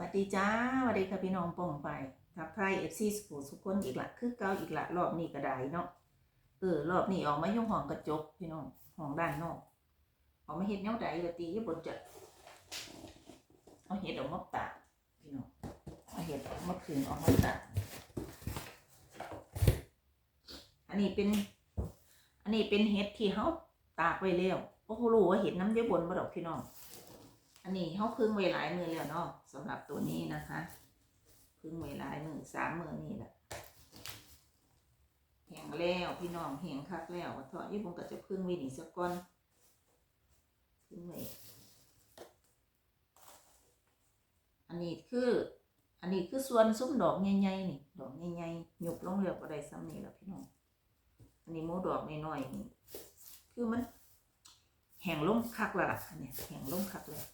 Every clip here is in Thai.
วัสดีจ้าสวัสดีค่ะพี่น้องปองไปทักทายเอฟซีสปูสุกคนอีกละคือเก่าอีกละรอบนี้ก็ได้เนาะเออรอบนี้ออกมายุ่งห้องกระจกพี่น้องห้องด้านนอกออกมาเห็ดแนวใดวะตีญี่บนจะเอาเห็ดออกมาตากพี่น้องเอาเห็ดออกมาขึงออกมาตากอันนี้เป็น อันนี้เป็นเห็ดที่เขาตากไว้แล้วเพราะเขารู้ว่าเห็ดน้ำญี่ปุ่นมาดอกพี่น้อง อันนี้เขาพึ่งไว้หลายมือแล้วเนาะสำหรับตัวนี้นะคะ พึ่งไว้หลายมือสามมือนี่แหละแห้งแล้วพี่น้องแห้งคักแล้วเถาะยี่ปงก็จะพึ่งไว้นี่สักก้อนพึ่งไว้อันนี้คือ อันนี้คือส่วนซุ้มดอกใหญ่ๆนี่ ดอกใหญ่ๆหยุบลงเรียบอะไรซ้ำนี่แหละพี่น้อง อันนี้หมูดอกน้อยๆนี่ คือมันแห้งลงคักและล่ะอันนี่ยแห้งลงคักแล้ว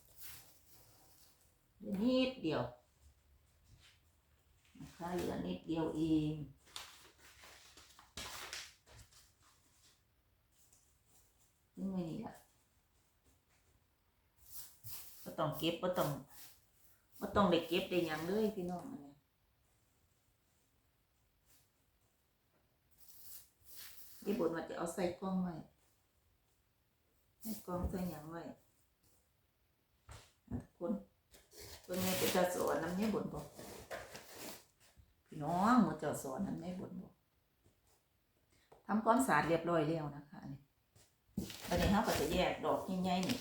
เหลือนิดเดียวนะคะเหลือนิดเดียวเองนี่ไม่นี่ละก็ต้องเก็บก็ต้องก็ต้องได้เก็บได้ยังเลยพี่น้องอันเนี้ยญี่ปุ่นว่าจะเอาใส่กล้องไว้ใส่กล้องใส่ยังไว้อ่ทุกคน ตัวนี้เป็นจะสอนน้ำเนี่ยบนบอกพี่น้องมือจะสอนน้ำเนี่ยบนบอกทำความสะอาดเรียบร้อยแล้วนะคะนี่ตอนนี้เขาก็จะแยกดอกใหญ่ๆนี่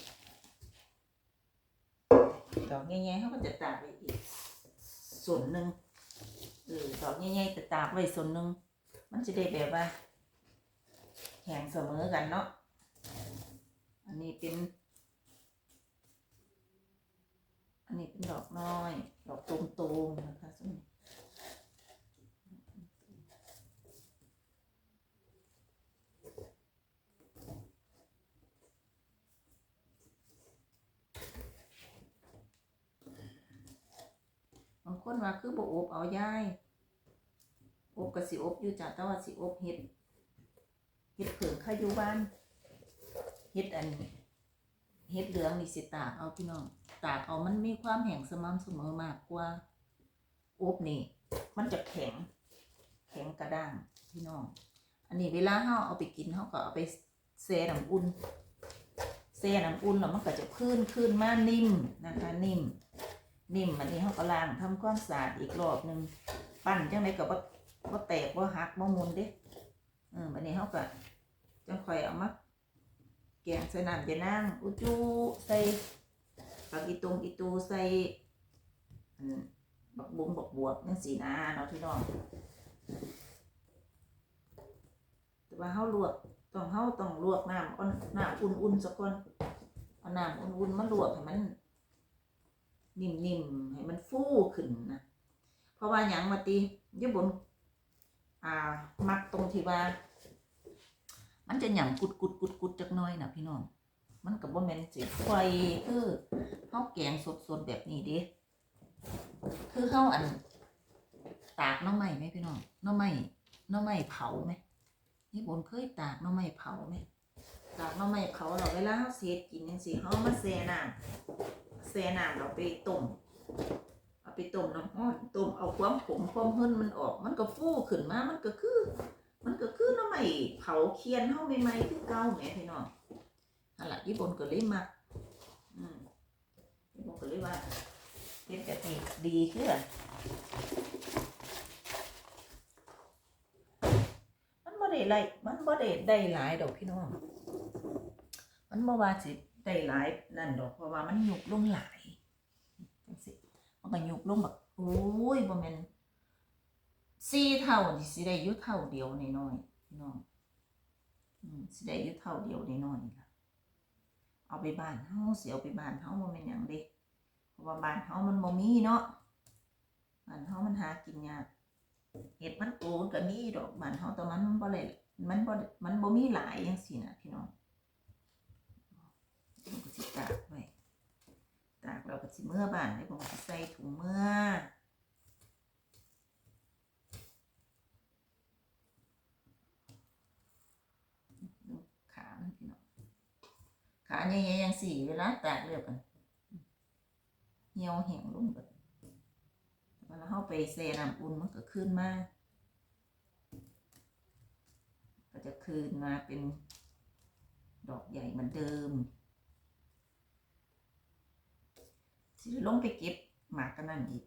ดอกใหญ่ๆเขาก็จะตากไว้อีก ส่วนหนึ่งเออดอกใหญ่ๆจะตากไว้ส่วนหนึ่งมันจะได้แบบว่าแข็งเสมอกันเนาะอันนี้เป็น อันนี้เป็นดอกน้อย ดอกตูมๆนะคะซึ่งบางคนว่าคือบ่อบเอาย่ายอบกับสิอบอยู่จ้ะแต่ว่าสิอบเห็ดเห็ดเผิงข้าอยู่บ้านเห็ดอันเห็ดเหลืองนี่สิตากเอาพี่น้อง ตากเอามันมีความแห้งสม่ำเสมอมากกว่าอบนี่ มันจะแข็ง แข็งกระด้างพี่น้อง อันนี้เวลาเฮาเอาไปกินเฮาก็เอาไปแช่น้ำอุ่นแช่น้ำอุ่นแล้วมันก็จะพื้นขึ้นมานิ่มนะคะนิ่ม นิ่มอันนี้เฮาก็ล้างทำความสะอาดอีกรอบหนึ่งปั้นจังไดก็บ่บ่แตกบ่หักบ่มุนเด้เอออันนี้เฮาก็จังค่อยเอามาแกงใส่น้ำยานางอุจูใส่ ผักอีตุงอีตูใส่บักบุ้งบักบวบนั่นสีนาเนาะพี่น้องแต่ว่าเฮาลวกต้องเฮาต้องลวกน้ำเอาน้ำอุ่นๆสักก่อนเอาน้ำอุ่นๆมาลวกให้มันนิ่มๆให้มันฟูขึ้นนะเพราะว่าหยังมาตีญี่ปุ่นอ่ามักตรงที่ว่า มันจะหยั่งกุดกุดกุดกุดจักน้อยนะพี่น้อง มันกับว่าแมนสิไฟคือข้าวแกงสดๆแบบนี้ดิคือข้าวอัน ตากน้องใหม่ไหมพี่น้องน้องใหม่น้องใหม่เผาไหมนี่บนเคยตากน้องใหม่เผาไหมตากน้องใหม่เผาเราเวลาเขาเสียกินยังสิเขาเอามาแช่น้ำแช่น้ำเราไปต้มเอาไปต้มน้ำร้อนต้มเอาความขมความเฮิ่นมันออก มันก็ฟูขึ้นมา มันก็คือ มันก็คือน้องใหม่เผาเคียนเฮาใหม่ๆคือเก่าแหมพี่น้อง นั่นแหละญี่ปุ่นก็เลยมักอืมญี่ปุ่นก็เลยว่าเฮ็ดกะทิดีขึ้นมันบ่ได้ไล่มันบ่ได้ได้หลายดอกพี่น้อง มันบ่ว่าสิได้หลายนั่นดอกเพราะว่ามันยุบลงหลายจังซี่มันก็ยุบลงแบบโอ้ยบ่แม่นสี่เท่านี่สิได้อยู่เท่าเดียวน้อยๆพี่น้องอืมสิได้อยู่เท่าเดียวน้อยๆนี่ล่ะ เอาไปบ้านเฮาเสียเอาไปบ้านเฮาบ่แม่นหยังเด้เพราะว่าบ้านเฮามันบ่มีเนาะบ้านเฮามันหากินยากเห็ดมันโตมันก็มีดอกบ้านเฮาแต่มันบ่ได้มันบ่มันบ่มีหลายจังซี่นะพี่น้องก็สิตากไว้ตากแล้วก็สิเมื่อบ้านแล้ผมใส่ถุงเมื่อดูขามันพี่น้อง ขา ใหญ่ๆอย่างสี่เวลาตากเรียบกันเหี่ยวแห้งลงเบิดเวลาเข้าไปแช่น้ำอุ่นมันก็ขึ้นมาก็จะคืนมาเป็นดอกใหญ่เหมือนเดิมสิลงไปเก็บหมากกันนั่นอีก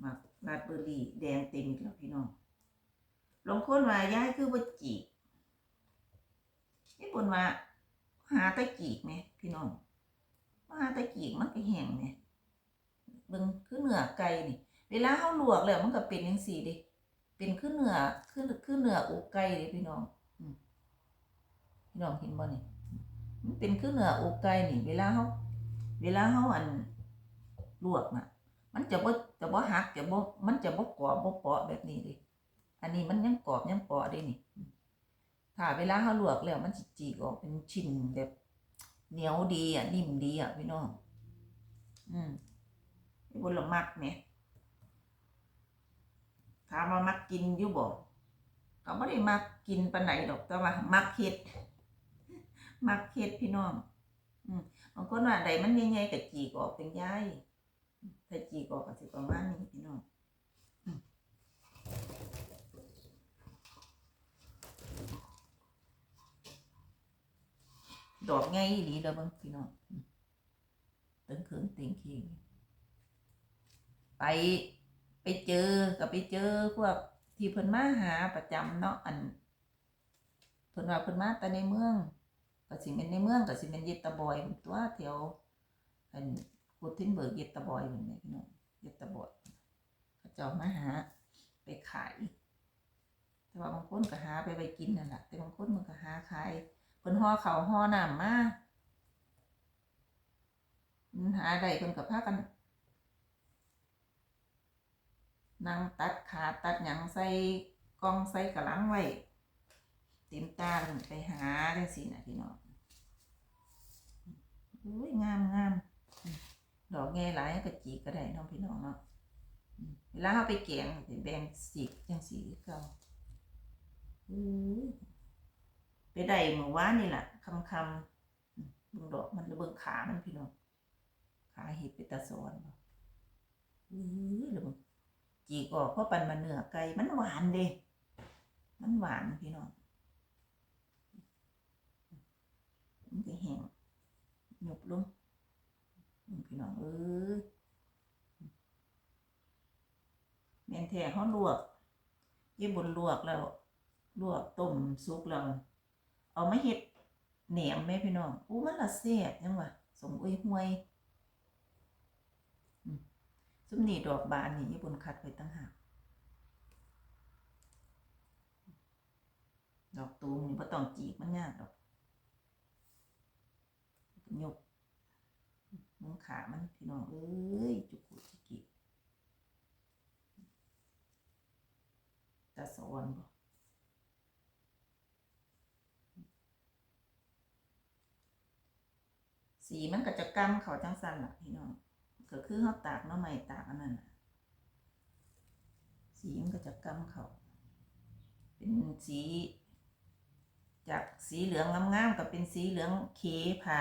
หมากราดเบอร์รี่แดงเต็มแล้วพี่น้องลงค้นว่าย้ายคือว่าจีกไอ้บนว่า หาตะจีกไหมพี่น้องว่าหาตะจีกมันก็แห้งไหมเบิ่งคือเนื้อไก่นี่ เวลาเฮาลวกแล้วมันก็เป็นจังซี่เด้เป็นคือเนื้อคือคือเนื้ออกไก่เด้พี่น้องพี่น้องเห็นบ่นี่มันเป็นคือเนื้ออกไก่นี่ เวลาเฮาเวลาเฮาอันลวกน่ะ มันจะบ่จะบ่หักจะบ่มันจะบ่กรอบบ่เปาะแบบนี้เด้อันนี้มันยังกรอบยังเปาะด้นี่ ถ้าเวลาเขาลวกแล้วมันจีกออกเป็นชิ้นแบบเหนียวดีอะนิ่มดีอะพี่น้องอืมบนละมักเนี่ยถามว่ามักกินอยู่บ่ก็ไม่ได้มักกินปานไหนดอกแต่ว่ามักเฮ็ดมักเฮ็ดพี่น้อง อืมบางคนว่าใดมันใหญ่ๆก็จีกออกเป็นใยถ้าจีกออกก็สิประมาณนี้พี่น้อง ดอกไงอีหลีเด้อบิ่งพี่น้องตึงเขิงติงคิงไปไปเจอก็ไปเจอพวกที่เพิ่นมาหาประจำเนาะอันเพิ่นว่าเพิ่นมาแต่ในเมืองก็สิเป็นในเมืองก็สิเป็นเยดตะบอยพุ่นตัวแถวอันกูทินเบิร์กเยดตะบอยพุ่นเนี่ยพี่น้องเยดตะบอยเขาจ้ามาหาไปขาย แต่ว่าบางคนก็หาไปไปกินนั่นแหละแต่บางคนมันก็หาขาย เพิ่นห่อเขาห่อน้ำมาหาได้เพิ่นก็พากันนั่งตัดขาตัดหยังใส่กล่องใส่กระลังไว้เต็มตาเพิ่นไปหาจังซี่น่ะพี่น้องอุ้ยงามงามดอกแง่หลายก็จีกก็ได้น้องพี่น้องเนาะเวลาเฮาไปแกงสิแบ่งสีกจังสีเก่าอุ้ย ไปได้เมื่อวานนี่แหละคำคำเบิ่งดอกมันหรือเบิ่งขามันพี่น้องขาเห็ดเป็นตาสอนอือหรือเบิ่งจีกออกเพราะปันมาเนื้อไก่มันหวานเด้มันหวานพี่น้องมันก็แห้งหยุบลงอืมพี่น้องเอ้ยแม่นแท้เขาลวกยี่บนลวกแล้ว ลวกต้มสุกแล้ว เอามาเฮ็ดแหนมแม่พี่น้องอู้มันละแซ่บจังวะสมอุ้ยห่วยซุมนี่ดอกบานนี่ญี่ปุ่นคัดไว้ตั้งหากดอกตูมนี่บ่ต้องจีบมันยากดอกยกมึงขามันพี่น้องเอ้ยจุกุจิกิตาสอนบ่ สีมันก็จะกำเขาจังสันล่ะพี่น้องก็คือเขาตากน้อใหม่ตากอันนั้นสีมันก็จะกำเขาเป็นสี จากสีเหลืองงามๆกับเป็นสีเหลืองเคผ่า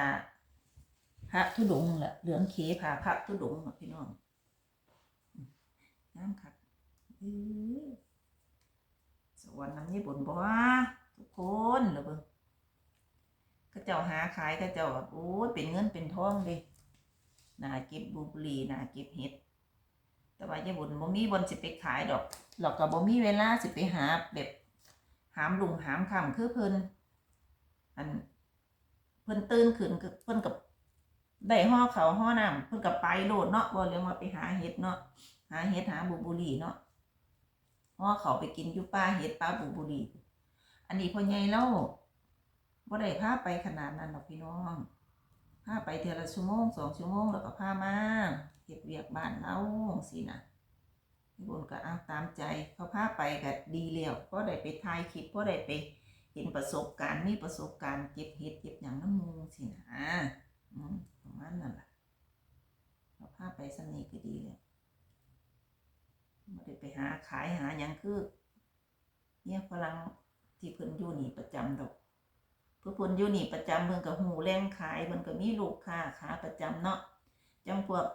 พระธุดงค์แหละเหลืองเคผ่าพระธุดงค์น่ะพี่น้องอืมงามคักสวรรค์น้ำญี่ปุ่นบ่ทุกคนเหรอเบิ่ง ก็เจ้าหาขายก็เจ้าแบบโอ้ยเป็นเงินเป็นทองเดิน่าเก็บบลูบอร์รี่น่าเก็บเห็ด แต่ว่าจะบุญบ่มีบนสิไปขายดอกหรอกก็บ่มีเวลาสิไปหาแบบหามลุงหามค่ำคือเพิ่นอันเพิ่นตื่นขึ้นเพิ่นกับได้ห่อเขาห่อน้ำเพิ่นกับไปโลดเนาะบ่เรื่องว่าไปหาเห็ดเนาะหาเห็ดหาบลูบอร์รี่เนาะห่อเขาไปกินยู่ป่าเห็ดป่าบลูบอร์รี่อันนี้พ่อใหญ่เล่า บ่ได้พาไปขนาดนั้นหรอกพี่น้องพาไปเทื่อละชั่วโมงสองชั่วโมงแล้วก็พามาเฮ็ดเวียกบ้านเราสินะพี่บุญก็เอาตามใจเขาพาไปก็ดีแล้วเพราะได้ไปถ่ายคลิปเพราะได้ไปเห็นประสบการณ์มีประสบการณ์เก็บเห็ดเก็บหยังน้ำมูสินะอืมประมาณนั้นแหละเขาพาไปสนิทก็ดีแล้วบ่ได้ไปหาขายหาหยังคือ เนี่ยฝรั่งที่เพิ่นอยู่นี่ประจำดอก เพื่อเพิ่นอยู่นี่ประจำเพิ่นก็หูแรงขายเพิ่นก็มีลูกค้าขาประจำเนาะจังพวก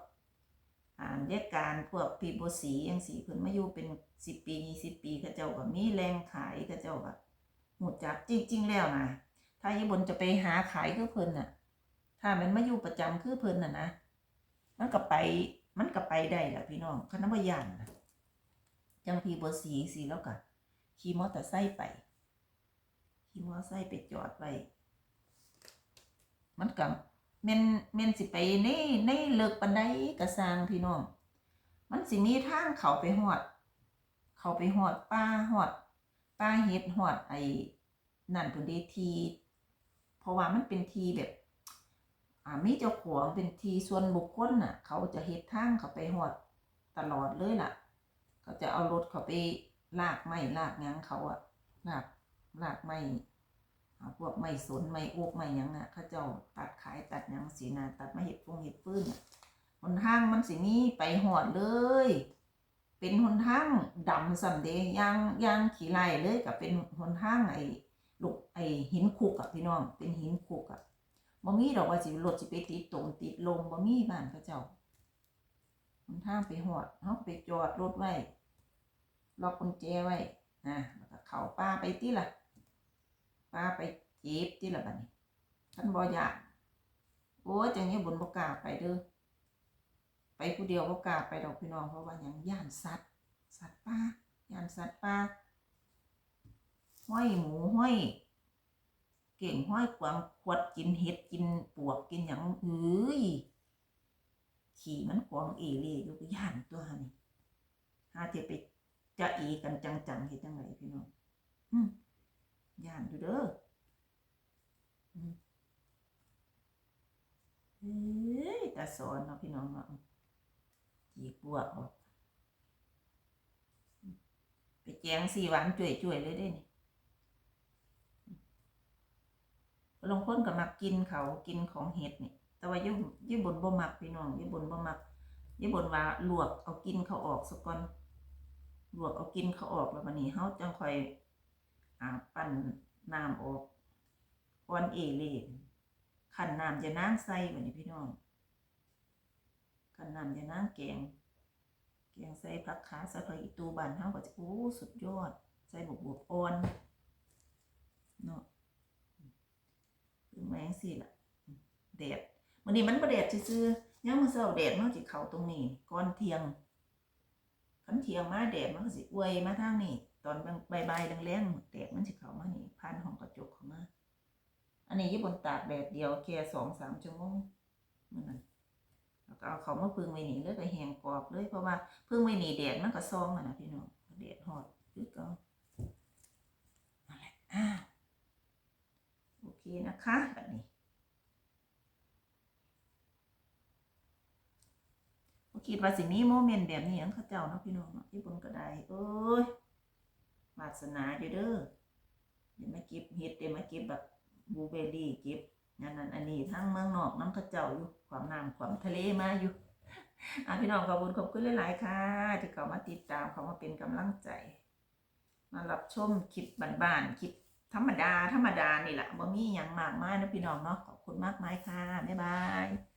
อ่านแยกการพวกปีโบสียังสีเพิ่นมาอยู่เป็นสิบปียี่สิบปีเขาเจ้าก็มีแรงขายเขาเจ้าก็หูจักจริง ๆ แล้วนะถ้าญี่ปุ่นจะไปหาขายคือเพิ่นน่ะ ถ้ามันมาอยู่ประจำคือเพิ่นน่ะนะมันก็ไปมันก็ไปได้แหละพี่น้องคณะบยานนะจังพีโบสีสีแล้วก็ขี่มอเตอร์ไซค์ไป ขี่มอไซค์ไปจอดไว้มันก็แม่นแม่นสิไปในในเลิกปันไดกระสร้างพี่น้อง มันสิมีทางเขาไปหอด เขาไปหอดป้าหอดป้าเฮ็ดหอดไอ้นั่นพุ่นเดทีเพราะว่ามันเป็นทีแบบอ่ามีเจ้าของเป็นทีส่วนบุคคลน่ะ เขาจะเฮ็ดทางเขาไปหอดตลอดเลยล่ะ เขาจะเอารถเขาไปลากไม้ลากหยังเขาอะลาก ลากไม้อ่พวกไม้สนไม้โอกไม้ยังน่ะเขาเจ้าตัดขายตัดยังสีนาตัดมาเห็ดฟงเห็ดฟืนน่ะหนทางมันสิมีไปหอดเลย เป็นหนทางดำสันเดยางยางขี่ไล่เลยกับเป็นหนทางไอ้ลูกไอ้หินคุกอะพี่น้อง เป็นหินคุกอะบ่มีดอกว่าสิรถสิไปติดตรงติดลงบ่มีบ้านเขาเจ้าหนทางไปหอดเฮาไปจอดรถไว้ล็อกกุญแจไว้อะแล้วก็เข้าป้าไปที่ละ ป้าไปเจ็บที่ละบัดนี้ท่านบอยากโอ้ยจังนี้บนบกล้าไปเด้อไปผู้เดียวบกล้าไปดอกพี่น้องเพราะว่าอย่างย่านสัตว์สัตว์ป่าย่านสัตว์ป่าห้อยหมูห้อย เก่งห้อยกวางขวดกินเห็ดกินปวกกินอย่างเอ้ยขี่มันกวางเอเล่อยู่ก็ย่านตัวนี่หาเทไปจะอีกันจังๆเฮ็ดจังไงพี่น้องอืม ย่านอยู่เด้อเฮ้ยตาสอนเนาะพี่น้องเนาะจีบวกออกไปแจงสีหวานจ่วยๆเลยเด้นี่ลงคนก็มักกินเขากินของเห็ดนี่ แต่ว่าญี่ญี่ปุ่นบ่มักพี่น้องญี่ปุ่นบ่มักญี่ปุ่นว่าลวกเอากินเขาออกซะก่อนลวกเอากินเขาออกแล้ววันนี้เฮาจังคอย อ่าปั้นน้ำออกก้อนเอเล่ขันน้ำจะนางใส่วันนี้พี่น้องขันน้ำจะนางแกงแกงใส่ผักขาใส่ผักอีตูบานเฮาก็จะโอ้สุดยอด ใส่บวบบวบอ่อนเนาะคือแมงสิล่ะแดดวันนี้มันบ่แดดซื่อๆยามมื้อเช้าแดดมันสิเข้าตรงนี้ก่อนเทียงขันเทียงมาแดดมันก็สิอวยมาทางนี้ ตอนใบใบแรงๆแดดมันสิเข้ามานี่ผ่านห้องกระจกเข้ามาอันนี้ญี่ปุ่นตากแดดเดียวแค่สองสามชั่วโมงมื่อนั้นแล้วก็เอาเขามาพึ่งไว้หนีเลยก็แหงกรอบเลยเพราะว่าพึ่งไว้หนีแดดมันก็ซองอะนะพี่น้องแดดฮอดคือก็นั่นแหละอ่าโอเคนะคะแบบนี้บ่คิดว่าสิมีโมเมนต์แบบนี้อันเขาเจ้าเนาะพี่น้องเนาะญี่ปุ่นก็ได้เอ้ย วาสนาอยู่เด้อเดี๋ยวมาเก็บเห็ดเดี๋ยวมาเก็บแบบบลูเบอร์รี่เก็บนั่นนั่นอันนี้ทั้งเมืองนอกน้ำเขาเจ้าอยู่ความน้ำความทะเลมาอยู่อะพี่น้องขอบคุณขอบคุณหลาย ๆ ค่ะ ที่เขามาติดตามเขามาเป็นกำลังใจ มารับชมคลิปบ้านๆคลิปธรรมดาธรรมดานี่แหละบ่มีอย่างมากมายนะพี่น้องเนาะขอบคุณมากมายค่ะบ๊ายบาย